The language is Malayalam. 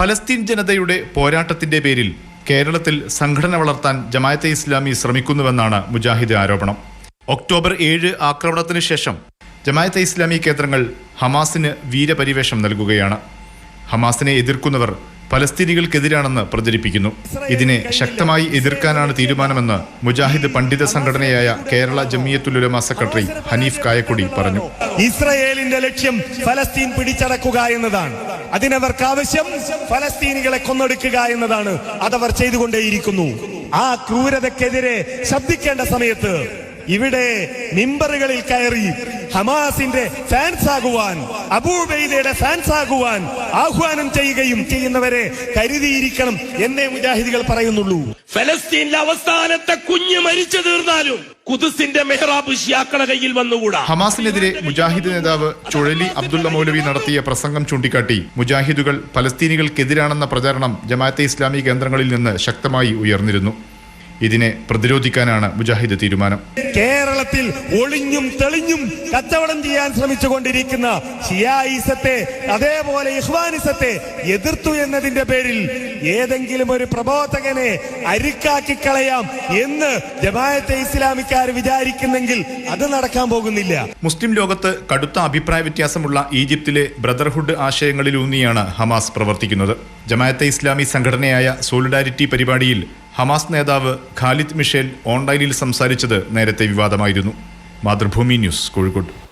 പലസ്തീൻ ജനതയുടെ പോരാട്ടത്തിന്റെ പേരിൽ കേരളത്തിൽ സംഘടന വളർത്താൻ ജമായത്തെ ഇസ്ലാമി ശ്രമിക്കുന്നുവെന്നാണ് മുജാഹിദ് ആരോപണം. ഒക്ടോബർ ഏഴ് ആക്രമണത്തിന് ശേഷം ജമായത്തെ ഇസ്ലാമി കേന്ദ്രങ്ങൾ ഹമാസിന് വീരപരിവേഷം നൽകുകയാണ്. ഹമാസിനെ എതിർക്കുന്നവർ പലസ്തീനികൾക്കെതിരാണെന്ന് പ്രചരിപ്പിക്കുന്നു. ഇതിനെ ശക്തമായി എതിർക്കാനാണ് തീരുമാനമെന്ന് മുജാഹിദ് പണ്ഡിത സംഘടനയായ കേരള ജമിയത്തുലുലമ സെക്രട്ടറി ഹനീഫ് കായക്കൊടി പറഞ്ഞു. ഇസ്രയേലിന്റെ ലക്ഷ്യം ഫലസ്തീൻ പിടിച്ചടക്കുക എന്നതാണ്. അതിനവർക്ക് ആവശ്യം ഫലസ്തീനികളെ കൊന്നൊടുക്കുക എന്നതാണ്. അതവർ ചെയ്തുകൊണ്ടേയിരിക്കുന്നു. ആ ക്രൂരതക്കെതിരെ ശബ്ദിക്കേണ്ട സമയത്ത് ഇവിടെ മിമ്പറുകളിൽ കയറി ഹമാസിന്റെ ഫാൻസ് ആകുവാൻ അബൂബൈദയുടെ ഫാൻസ് ആകുവാൻ ആഹ്വാനം ചെയ്യുകയും ചെയ്യുന്നവരെ കരുതിയിരിക്കണം എന്നേ മുജാഹിദികൾ പറയുന്നുള്ളൂ. ഫലസ്തീനിലെ അവസാനത്തെ കുഞ്ഞ് മരിച്ചു തീർന്നാലും കുതിസിന്റെ മെഹ്റാബ് ഷിയാക്കള കയ്യിൽ വന്നുകൂടാ. ഹമാസിനെതിരെ മുജാഹിദ് നേതാവ് ചുഴലി അബ്ദുള്ള മൗലവി നടത്തിയ പ്രസംഗം ചൂണ്ടിക്കാട്ടി. മുജാഹിദുകൾ ഫലസ്തീനികൾക്കെതിരാണെന്ന പ്രചാരണം ജമാഅത്തെ ഇസ്ലാമി കേന്ദ്രങ്ങളിൽ നിന്ന് ശക്തമായി ഉയർന്നിരുന്നു. ഇതിനെ പ്രതിരോധിക്കാനാണ് മുജാഹിദ് തീരുമാനം. കേരളത്തിൽ ഒളിഞ്ഞും തെളിഞ്ഞും കച്ചവടം ചെയ്യാൻ ശ്രമിച്ചുകൊണ്ടിരിക്കുന്ന ഷിയായിസത്തെ അതേപോലെ ഇഹ്വാനിസത്തെ എതിർത്തു എന്നതിന്റെ പേരിൽ ഏതെങ്കിലും ഒരു പ്രബോധകനെ അരിക്കാക്കി കളയാം എന്ന് ജമാഅത്തെ ഇസ്ലാമിക്കാർ വിചാരിക്കുന്നെങ്കിൽ അത് നടക്കാൻ പോകുന്നില്ല. മുസ്ലിം ലോകത്ത് കടുത്ത അഭിപ്രായ വ്യത്യാസമുള്ള ഈജിപ്തിലെ ബ്രദർഹുഡ് ആശയങ്ങളിലൂന്നിയാണ് ഹമാസ് പ്രവർത്തിക്കുന്നത്. ജമാഅത്തെ ഇസ്ലാമി സംഘടനയായ സോളിഡാരിറ്റി പരിപാടിയിൽ ഹമാസ് നേതാവ് ഖാലിദ് മിഷേൽ ഓൺലൈനിൽ സംസാരിച്ചത് നേരത്തെ വിവാദമായിരുന്നു. മാതൃഭൂമി ന്യൂസ് കോഴിക്കോട്.